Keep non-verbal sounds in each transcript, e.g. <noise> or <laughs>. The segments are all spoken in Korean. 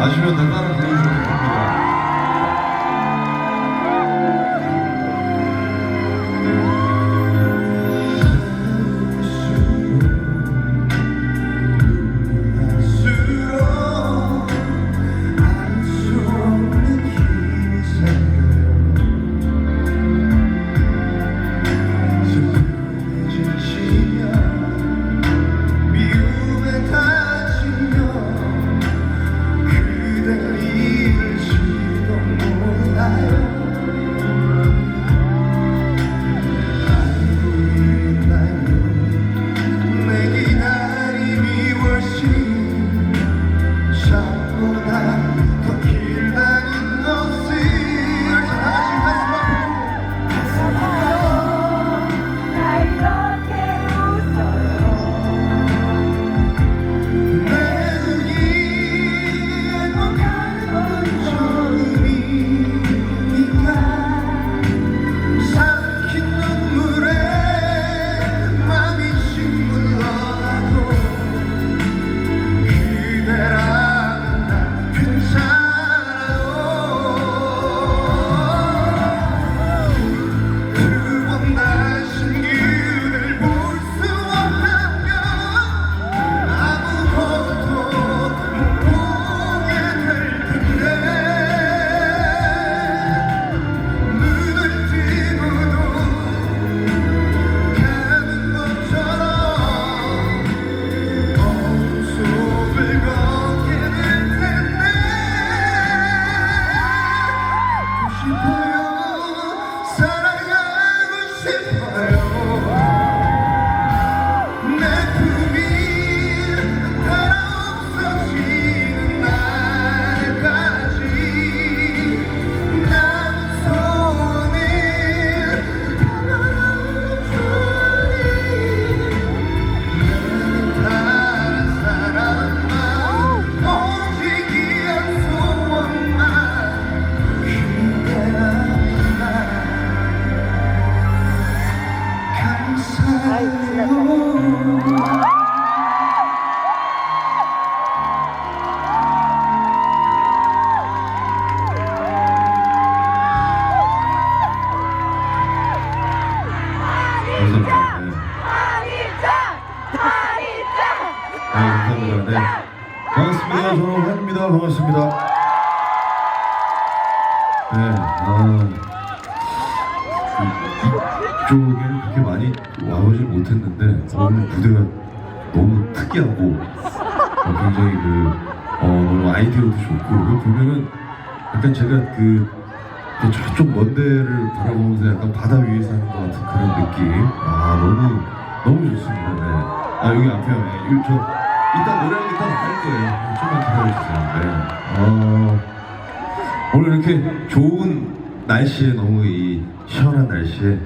아시면 더 따라 불러주셔도 됩니다. 감사합니다. 네. 반갑습니다. 저는 환입니다. 반갑습니다. 네, 아, 이- 이쪽에는 그렇게 많이 와보질 못했는데 오늘 무대가 너무 특이하고 어, 굉장히 그 어, 너무 아이디어도 좋고 이거 보면은 약간 제가 그또 저쪽 먼 데를 바라보면서 약간 바다 위에서 하는 것 같은 그런 느낌 아 너무 너무 좋습니다 네. 아 여기 앞에 네. 저 이따 노래 이따 할 거예요 좀만 기다려주세요 네. 어, 오늘 이렇게 좋은 날씨에 너무 이 시원한 날씨에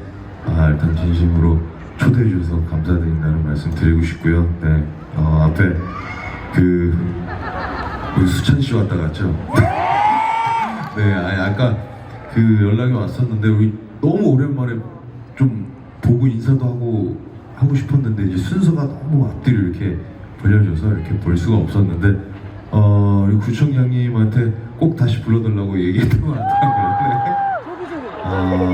아 일단 진심으로 초대해 주셔서 감사드린다는 말씀 드리고 싶고요 네. 어, 앞에 그 우리 수찬 씨 왔다 갔죠 <laughs> 네, 아니 아까 그 연락이 왔었는데 우리 너무 오랜만에 좀 보고 인사도 하고 하고 싶었는데 이제 순서가 너무 앞뒤로 이렇게 벌려져서 이렇게 볼 수가 없었는데 어 구청장님한테 꼭 다시 불러달라고 얘기했던 것 같아요.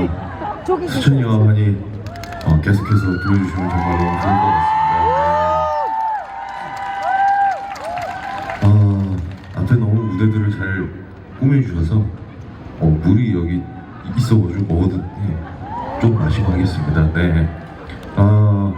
네. 수천이 어머니 어, 계속해서 들어주시면 정말 너무 좋을 것 같습니다. 어, 앞에 너무 무대들을 잘 꾸며주셔서 어, 물이 여기 있어가지고 먹어도 예, 좀 마시고 하겠습니다. 네. 어,